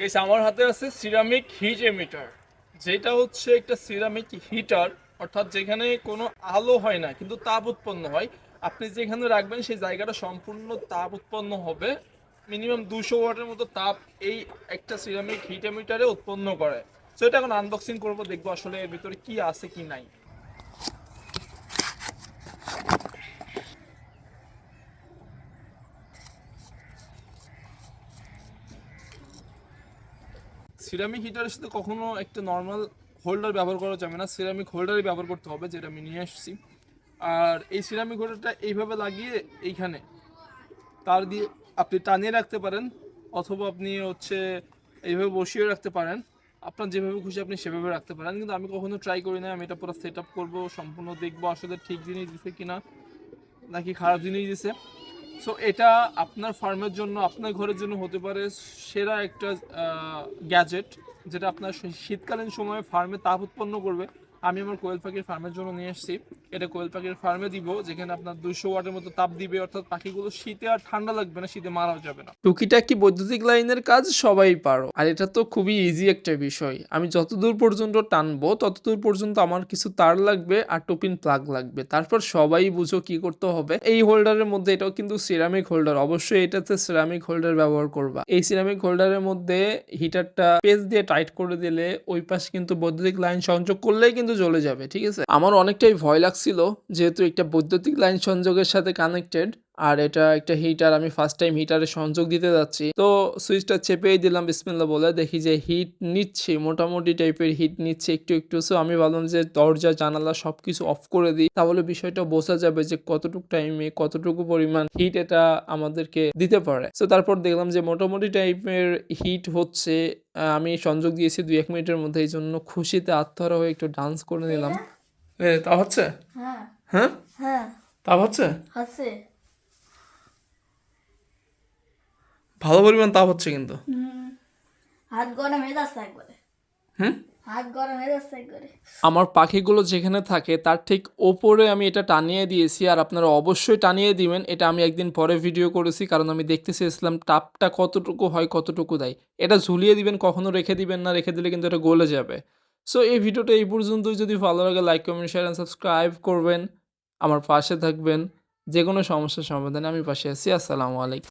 Guys আমার হাতে আছে সিরামিক হিট এমিটার যেটা হচ্ছে একটা সিরামিক হিটার অর্থাৎ যেখানে কোনো আলো হয় না, কিন্তু তাপ উৎপন্ন হয়। আপনি যেখানে রাখবেন, সেই জায়গাটা সম্পূর্ণ তাপ উৎপন্ন হবে। মিনিমাম দুশো ওয়াটের মতো তাপ এই একটা সিরামিক হিট এমিটারে উৎপন্ন করে। সো এটা এখন আনবক্সিং করব, দেখব আসলে এর ভিতরে কি আছে, কি নাই। সিরামিক হিটারের সাথে কখনো একটা নর্মাল হোল্ডার ব্যবহার করা যাবে না। সিরামিক হোল্ডারই ব্যবহার করতে হবে, যেটা আমি নিয়ে আসছি। আর এই সিরামিক হোল্ডারটা এইভাবে লাগিয়ে এইখানে তার দিয়ে আপনি টানিয়ে রাখতে পারেন, অথবা আপনি হচ্ছে এইভাবে বসিয়ে রাখতে পারেন। আপনার যেভাবে খুশি আপনি সেভাবে রাখতে পারেন। কিন্তু আমি কখনো ট্রাই করি না আমি এটা পুরো সেট আপ করব, সম্পূর্ণ দেখব আসলে ঠিক জিনিস দিছে কিনা, নাকি খারাপ জিনিস দিছে। সো এটা আপনার ফার্মের জন্য, আপনার ঘরের জন্য হতে পারে সেরা একটা গ্যাজেট যেটা আপনার শীতকালীন সময়ে ফার্মে তাপ উৎপন্ন করবে। আমি আমার কোয়েল পাখির ফার্মের জন্য নিয়ে এসেছি। এটা কোয়েল পাখির ফার্মে দিব, যেখানে আপনার দুশো ওয়াটের মতো তাপ দিবে, অর্থাৎ পাখিগুলো শীতে আর ঠান্ডা লাগবে না, শীতে মারাও যাবে না। টুকিটাকি বৈদ্যুতিক লাইনের কাজ? সবাই পারো। আর এটা তো খুবই ইজি একটা বিষয়। আমি যতদূর পর্যন্ত টানবো, ততদূর পর্যন্ত আমার কিছু তার লাগবে আর টোপিন প্লাগ লাগবে। তারপর সবাই বুঝো কি করতে হবে। এই হোল্ডারের মধ্যে এটাও কিন্তু সিরামিক হোল্ডার। অবশ্যই এটাতে সিরামিক হোল্ডার ব্যবহার করবা। এই সিরামিক হোল্ডারের মধ্যে হিটারটা পেজ দিয়ে টাইট করে দিলে ওই পাশে কিন্তু বৈদ্যুতিক লাইন সংযোগ করলেই কিন্তু জ্বলে যাবে, ঠিক আছে? আমার অনেকটাই ভয় লাগছিল যেহেতু একটা বৈদ্যুতিক লাইন সংযোগের সাথে কানেক্টেড আর এটা একটা হিটার আমি ফার্স্ট টাইম হিটারে সংযোগ দিতে যাচ্ছি। তো সুইচটা চেপেই দিলাম বিসমিল্লা বলে দেখি যে হিট নিচ্ছে মোটামুটি টাইপের হিট নিচ্ছে একটু একটু। সো আমি ভাবলাম যে দরজা জানালা সবকিছু অফ করে দিই। তাহলে বিষয়টা বোঝা যাবে যে কতটুকু টাইমে কতটুকু পরিমাণ হিট এটা আমাদেরকে দিতে পারে। সো তারপর দেখলাম যে মোটামুটি টাইপের হিট হচ্ছে আহ, আমি সংযোগ দিয়েছি দুই এক মিনিটের মধ্যে এই জন্য খুশিতে আত্মহারা হয়ে একটু ডান্স করে নিলাম। তা হচ্ছে? হ্যাঁ। হ্যাঁ? হ্যাঁ। তা হচ্ছে? আছে ভালো পরিমাণ তাপ হচ্ছে কিন্তু। হাত গরম হয়ে যাচ্ছে একবারে। হুম হাত গরম হয়ে যাচ্ছে একবারে। আমার পাখিগুলো যেখানে থাকে তার ঠিক ওপরে আমি এটা টানিয়ে দিয়েছি আর আপনারা অবশ্যই টানিয়ে দিবেন। এটা আমি একদিন পরে ভিডিও করেছি কারণ আমি দেখতে চেয়েছিলাম টাপটা কতটুকু হয় কতটুকু দেয়। এটা ঝুলিয়ে দিবেন কখনো রেখে দিবেন না রেখে দিলে কিন্তু এটা গলে যাবে। সো এই ভিডিওটা এই পর্যন্তই। যদি ভালো লাগে like comment share and subscribe করবেন। আমার পাশে থাকবেন। যে কোনো সমস্যার সমাধানে আমি পাশে আছি। আসসালামু আলাইকুম।